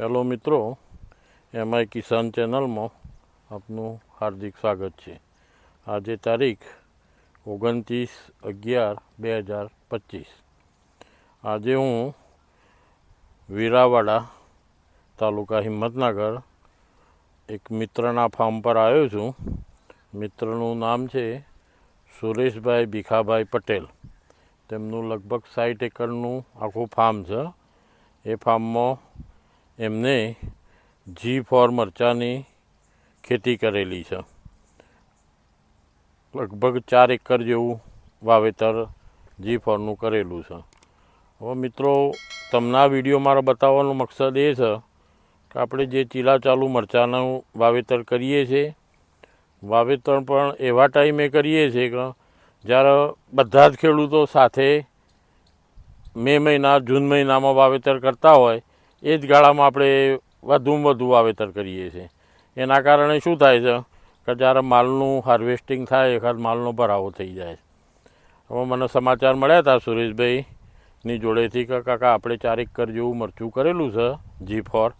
Hello મિત્રો, MI કિસાન ચેનલમાં આપનું હાર્દિક સ્વાગત છે. આજે તારીખ ઓગણત્રીસ અગિયાર બે હજાર પચીસ. આજે હું વીરાવાડા તાલુકા હિંમતનગર એક મિત્રના ફાર્મ પર આવ્યો છું. મિત્રનું નામ છે સુરેશભાઈ ભીખાભાઈ પટેલ. તેમનું લગભગ સાઠ એકરનું આખું ફાર્મ છે. એ ફાર્મમાં એમને જી ફોર મરચાંની ખેતી કરેલી છે. લગભગ ચાર એકર જેવું વાવેતર જી ફોરનું કરેલું છે. હવે મિત્રો, તમને આ વીડિયો મારો બતાવવાનો મકસદ એ છે કે આપણે જે ચીલા ચાલુ મરચાંનું વાવેતર કરીએ છીએ, વાવેતર પણ એવા ટાઈમે કરીએ છીએ કે જ્યારે બધા જ ખેડૂતો સાથે મે મહિના, જૂન મહિનામાં વાવેતર કરતા હોય એ જ ગાળામાં આપણે વધુમાં વધુ વાવેતર કરીએ છીએ. એના કારણે શું થાય છે કે જ્યારે માલનું હાર્વેસ્ટિંગ થાય, એકાદ માલનો ભરાવો થઈ જાય હવે મને સમાચાર મળ્યા હતા સુરેશભાઈની જોડેથી કે, કાકા, આપણે ચાર કર જેવું મરચું કરેલું છે જી ફોર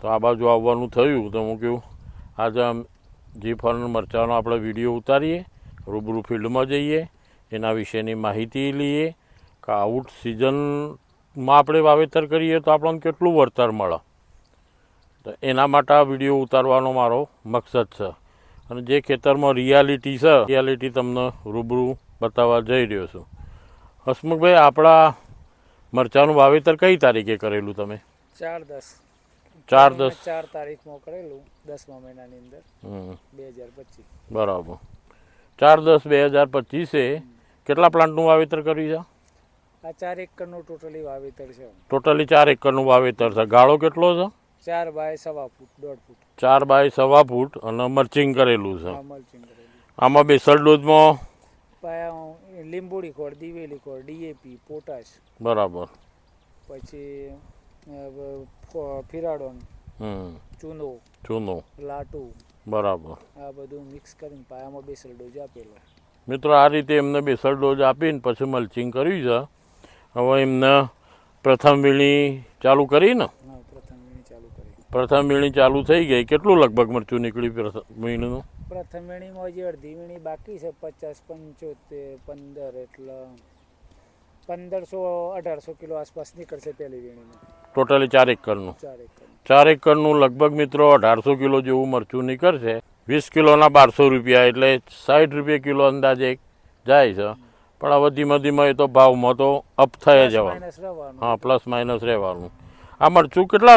તો આ બાજુ આવવાનું થયું તો હું કહ્યું આજે જી ફોરના મરચાંનો આપણે વીડિયો ઉતારીએ, રૂબરૂ ફિલ્ડમાં જઈએ, એના વિશેની માહિતી લઈએ, કે આઉટ સિઝનમાં આપણે વાવેતર કરીએ તો આપણને કેટલું વળતર મળે? તો એના માટે આ વીડિયો ઉતારવાનો મારો મકસદ છે. અને જે ખેતરમાં રિયાલિટી છે રિયાલિટી તમને રૂબરૂ બતાવવા જઈ રહ્યો છું. હસમુખભાઈ આપણા મરચાંનું વાવેતર કઈ તારીખે કરેલું તમે? ચાર દસ. ચાર દસ. ચાર તારીખમાં કરેલું દસમા મહિનાની અંદર. બે હજાર પચીસ. બરાબર. ચાર દસ બે હજાર પચીસે કેટલા પ્લાન્ટનું વાવેતર કર્યું છે? આ ચાર એકરનું ટોટલી વાવેતર છે. ટોટલી ચાર એકરનું વાવેતર છે. ગાળો કેટલો છે? ચાર બાય સવા ફૂટ દોઢ ફૂટ. ચાર બાય સવા ફૂટ અને મર્ચિંગ કરેલું છે. આ કરેલું. આમાં બેસર ડોઝમાં લીંબોડી ખોળ દિવેલી ખોળ ડીએપી પોટાશ. બરાબર. પછી ફિરાડોન ચૂનો ચૂનો. લાટુ બરાબર. આ બધું મિક્સ કરીને પાયામાં બેસલ ડોઝ આપેલો. મિત્રો આ રીતે એમને બેસર ડોઝ આપીને પછી મલ્ચિંગ કર્યું છે. હવે એમને પ્રથમ વીણી ચાલુ કરી ને? પ્રથમ વીણી ચાલુ કરી. પ્રથમ વીણી ચાલુ થઈ ગઈ. કેટલું લગભગ મરચું નીકળ્યું પ્રથમ વીણીનું? પ્રથમ વીણીમાં હજી અડધી વીણી બાકી છે પચાસ પંચોતેર પંદર એટલે પંદરસો અઢારસો કિલો આસપાસ નીકળશે પહેલી વીણીમાં. ટોટલી ચાર એકરનું. ચાર એકર ચાર એકરનું લગભગ મિત્રો અઢારસો કિલો જેવું મરચું નીકળશે. વીસ કિલોના બારસો રૂપિયા એટલે સાઠ રૂપિયા કિલો અંદાજે જાય છે. પણ હવે ધીમે ધીમે એ તો ભાવમાં તો અપ થઈ જવાનું. હા પ્લસ માઇનસ રહેવાનું. આ મરચું કેટલા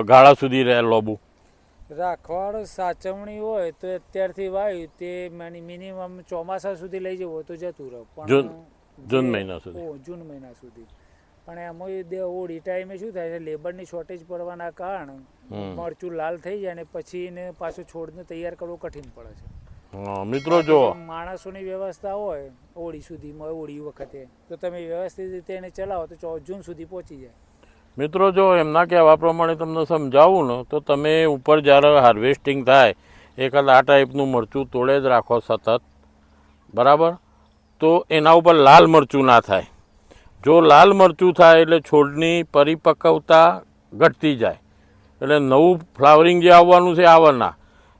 ગાળા સુધી રહે લોબુ? રાખવાડ સાચવણી હોય તો અત્યારથી વાયુ તે મિનિમમ ચોમાસા સુધી લઈ જવો તો જતું રહો. જૂન- જૂન મહિના સુધી. જૂન મહિના સુધી. પણ એમાં દે ઓડી ટાઈમે શું થાય છે? લેબરની શોર્ટેજ પડવાના કારણે મરચું લાલ થઈ જાય ને પછી એને પાછું છોડને તૈયાર કરવું કઠિન પડે છે. મિત્રો જો. માણસોની વ્યવસ્થા હોય ઓળી સુધીમાં ઓળી વખતે તો તમે વ્યવસ્થિત રીતે એને ચલાવો તો ચૌદ જૂન સુધી પહોંચી જાય. મિત્રો જો એમના કહેવા પ્રમાણે તમને સમજાવું ને તો તમે ઉપર જ્યારે હાર્વેસ્ટિંગ થાય એકાદ આ ટાઈપનું મરચું તોડે જ રાખો સતત. બરાબર? તો એના ઉપર લાલ મરચું ના થાય. જો લાલ મરચું થાય એટલે છોડની પરિપક્વતા ઘટતી જાય. એટલે નવું ફ્લાવરિંગ જે આવવાનું છે આવવાના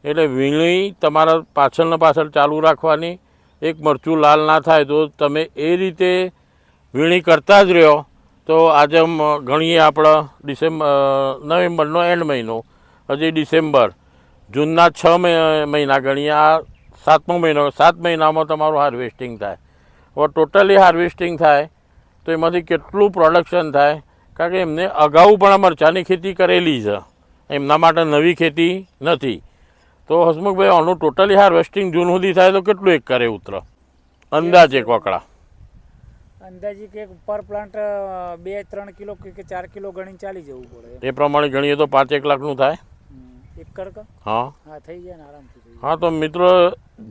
એટલે વીણી તમારા પાછળને પાછળ ચાલુ રાખવાની. એક મરચું લાલ ના થાય તો તમે એ રીતે વીણી કરતા જ રહ્યો. તો આજે ગણીએ આપણે ડિસેમ્બર નવેમ્બરનો એન્ડ મહિનો. હજી ડિસેમ્બર. જૂનના છ મહિ- મહિના ગણીએ. આ સાતમો મહિનો, સાત મહિનામાં તમારું હાર્વેસ્ટિંગ થાય. હવે ટોટલી હાર્વેસ્ટિંગ થાય તો એમાંથી કેટલું પ્રોડક્શન થાય? કારણ કે એમને અગાઉ પણ મરચાંની ખેતી કરેલી છે. એમના માટે નવી ખેતી નથી. તો હસમુખભાઈ આનું ટોટલી હાર્વેસ્ટિંગ જૂન સુધી થાય તો કેટલું એક કરે ઉતરે? અંદાજે કોકડા. અંદાજી કે પર પ્લાન્ટ બે ત્રણ કિલો કે કે ચાર કિલો ગણી ચાલી જવું પડે એ પ્રમાણે ગણીએ તો પાંચ એક લાખનું થાય. એક હા. હા થઈ જાય ને આરામથી હા તો મિત્રો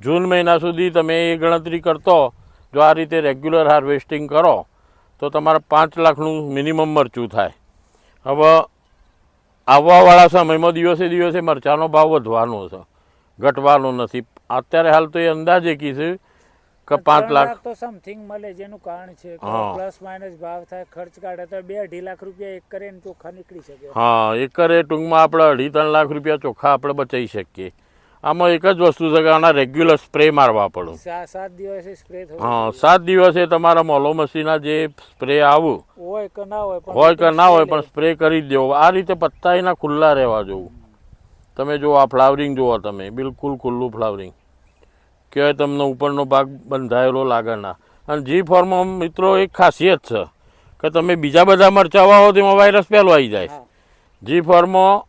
જૂન મહિના સુધી તમે એ ગણતરી કરતો જો આ રીતે રેગ્યુલર હાર્વેસ્ટિંગ કરો તો તમારે પાંચ લાખનું મિનિમમ મરચું થાય. હવે આવવાવાળા સમયમાં દિવસે દિવસે મરચાંનો ભાવ વધવાનો છે. ઘટવાનો નથી. અત્યારે હાલ તો એ અંદાજે કીધું કે પાંચ લાખ તો સમથિંગ મળે જેનું કારણ છે કે પ્લસ માઇનસ ભાવ થાય ખર્ચ કાઢે તો બે અઢી લાખ રૂપિયા એક કરે ને ચોખ્ખા નીકળી શકે. હા એકરે ટૂંકમાં આપણે અઢી ત્રણ લાખ રૂપિયા ચોખ્ખા આપણે બચાવી શકીએ. આમાં એક જ વસ્તુ છે કે આના રેગ્યુલર સ્પ્રે મારવા પડે. સાત દિવસે સ્પ્રે હા સાત દિવસે તમારા મોલોમસીના જે સ્પ્રે આવું હોય કે ના હોય પણ હોય કે ના હોય પણ સ્પ્રે કરી જ દેવો. આ રીતે પત્તા એના ખુલ્લા રહેવા જોવું. તમે જુઓ આ ફ્લાવરિંગ જુઓ તમે બિલકુલ ખુલ્લું ફ્લાવરિંગ ક્યાંય તમને ઉપરનો ભાગ બંધાયેલો લાગે ના. અને જી ફોર્મમાં મિત્રો એક ખાસિયત છે કે તમે બીજા બધા મરચાં વાવો તેમાં વાયરસ પહેલો આવી જાય. જી ફોર્મમાં અ,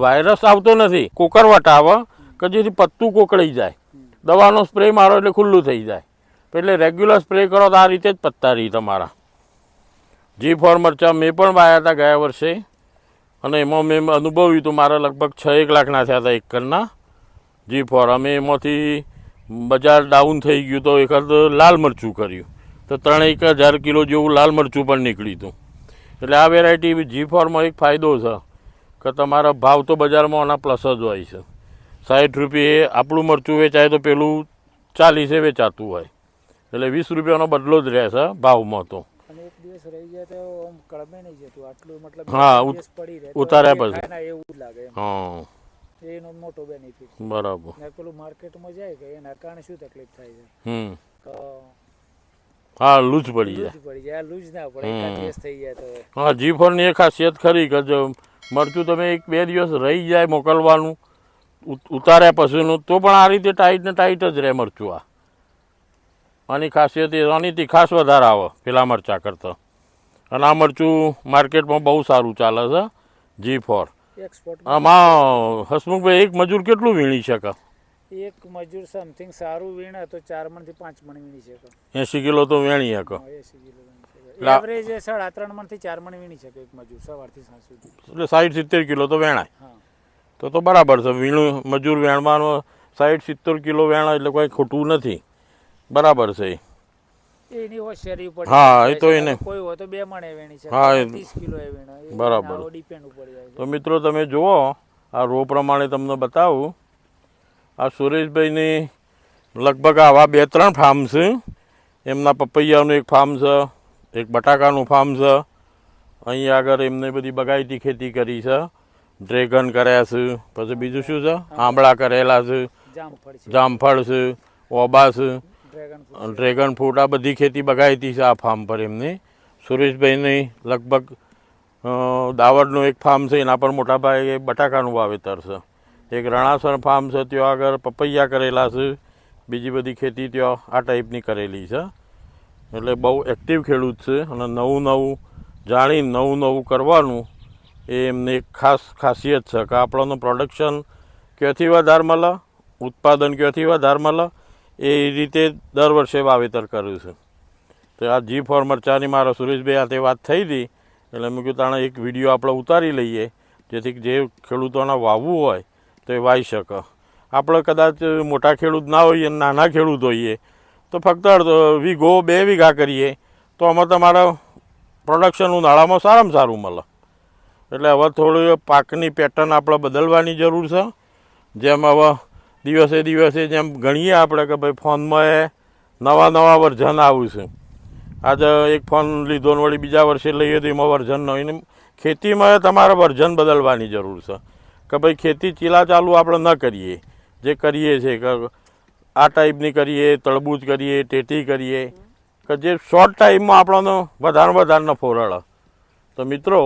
વાયરસ આવતો નથી. કોકરવટ આવે કે જેથી પત્તું કોકડાઈ જાય. દવાનો સ્પ્રે મારો એટલે ખુલ્લું થઈ જાય. એટલે રેગ્યુલર સ્પ્રે કરો તો આ રીતે જ પત્તા રહી તમારા. જી ફોર મરચાં મેં પણ વાયા હતા ગયા વર્ષે. અને એમાં મેં અનુભવ્યું હતું, મારા લગભગ છ એક લાખના થયા હતા એકરના. જી ફોર અમે એમાંથી બજાર ડાઉન થઈ ગયું તો એકાદ લાલ મરચું કર્યું. તો ત્રણેક હજાર કિલો જેવું લાલ મરચું પણ નીકળ્યું હતું. એટલે આ વેરાયટી જી ફોરમાં એક ફાયદો છે. કે તમારા ભાવ તો બજારમાં આના પ્લસ જ હોય છે. સાઠ રૂપિયે આપણું મરચું વેચાય તો પેલું ચાલીસે વેચાતું હોય. એટલે વીસ રૂપિયાનો બદલો જ રહેશે ભાવમાં તો. હા, ઉતાર્યા પછી. એવું લાગે હા. એનો મોટો બેનિફિટ બરાબર. ને પેલું માર્કેટમાં જાય કે એના કારણે શું તકલીફ થાય છે? હમ. હા લૂજ પડી જાય. પડી જાય. આ ના પડે. એકાદ હમ. દિવસ થઈ જાય તો. હા જી ફોરની એ ખાસિયત ખરી કે મરચું તમે એક બે દિવસ રહી જાય મોકલવાનું ઉત- ઉતાર્યા પછીનું તો પણ આ રીતે ટાઈટ ને ટાઈટ જ રહે મરચું આ. આની ખાસિયત એ આની તીખાશ વધારે આવે પેલા મરચાં કરતાં. અને આ મરચું માર્કેટમાં બહુ સારું ચાલે છે જી ફોર. આમાં હસમુખભાઈ એક મજૂર કેટલું વીણી શકે એક મજૂર સમથિંગ સારું વીણે તો ચાર મણથી પાંચ મણ વીણી શકે એંસી કિલો તો વેણી શકે એસી કિલો એવરેજ સાડા ત્રણ મણથી ચાર મણ વીણી શકે એક મજૂર સવારથી સાંજ સુધી. એટલે સાઠ સિત્તેર કિલો તો વેણાય. તો તો બરાબર છે વીણું મજૂર વેણવાનો સાઠ સિત્તેર કિલો વેણા એટલે કોઈ ખોટું નથી. બરાબર છે એની હોશિયારી ઉપર હા, એ તો એને- કોઈ હોય તો બે મણે વેણી છે હા, ત્રીસ કિલો એ વીણે બરાબર. ડિપેન્ડ ઉપર જાય તો મિત્રો તમે જુઓ આ રો પ્રમાણે તમને બતાવું. આ સુરેશભાઈની લગભગ આવા બે ત્રણ ફાર્મ છે. એમના પપૈયાનું એક ફાર્મ છે. એક બટાકાનું ફાર્મ છે. અહીં આગળ એમને બધી બગાયતી ખેતી કરી છે. ડ્રેગન કર્યા છે. પછી બીજું શું છે? આંબળા કરેલા છે. જામફળ છે. ઓબા છે. ડ્રેગન ફ્રૂટ આ બધી ખેતી બગાયતી છે આ ફાર્મ પર એમની. સુરેશભાઈની લગભગ દાવડનું એક ફાર્મ છે. એના પર મોટાભાગે બટાકાનું વાવેતર છે. એક રણાસર ફાર્મ છે. ત્યાં આગળ પપૈયા કરેલા છે. બીજી બધી ખેતી ત્યાં આ ટાઈપની કરેલી છે. એટલે બહુ એક્ટિવ ખેડૂત છે અને નવું નવું જાણી નવું નવું કરવાનું એ એમની એક ખાસ ખાસિયત છે કે આપણને પ્રોડક્શન ક્યાંથી વધાર મળે ઉત્પાદન ક્યાંથી વધાર મળે એ રીતે દર વર્ષે વાવેતર કર્યું છે. તો આ જી ફોર મરચાની મારા સુરેશભાઈ હાથે વાત થઈ હતી, એટલે મેં કીધું તાણે એક વીડિયો આપણે ઉતારી લઈએ, જેથી જે ખેડૂતોને વાવવું હોય તો એ વાવી શકે. આપણે કદાચ મોટા ખેડૂત ના હોઈએ નાના ખેડૂત હોઈએ તો ફક્ત વીઘો, બે વીઘા કરીએ. તો આમાં તમારા પ્રોડક્શન ઉનાળામાં સારામાં સારું મળે. એટલે હવે થોડી પાકની પેટર્ન આપણે બદલવાની જરૂર છે. જેમ હવે દિવસે દિવસે જેમ ગણીએ આપણે કે ભાઈ ફોનમાં એ નવા નવા વર્ઝન આવ્યું છે. આજે એક ફોન લીધો વળી બીજા વર્ષે લઈએ તો એમાં વર્ઝન નવીન ખેતીમાં તમારે વર્ઝન બદલવાની જરૂર છે. કે ભાઈ ખેતી ચીલા ચાલુ આપણે ન કરીએ. જે કરીએ છીએ કે આ ટાઈપની કરીએ, તળબૂચ કરીએ, ટેટી કરીએ, કે જે શોર્ટ ટાઈમમાં આપણને વધારે વધારે નફો રળે. તો મિત્રો,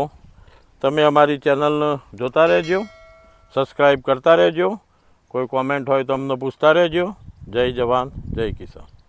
તમે અમારી ચેનલને જોતા રહેજો સબસ્ક્રાઈબ કરતા રહેજો, કોઈ કોમેન્ટ હોય તો અમને પૂછતા રહેજો. જય જવાન, જય કિસાન.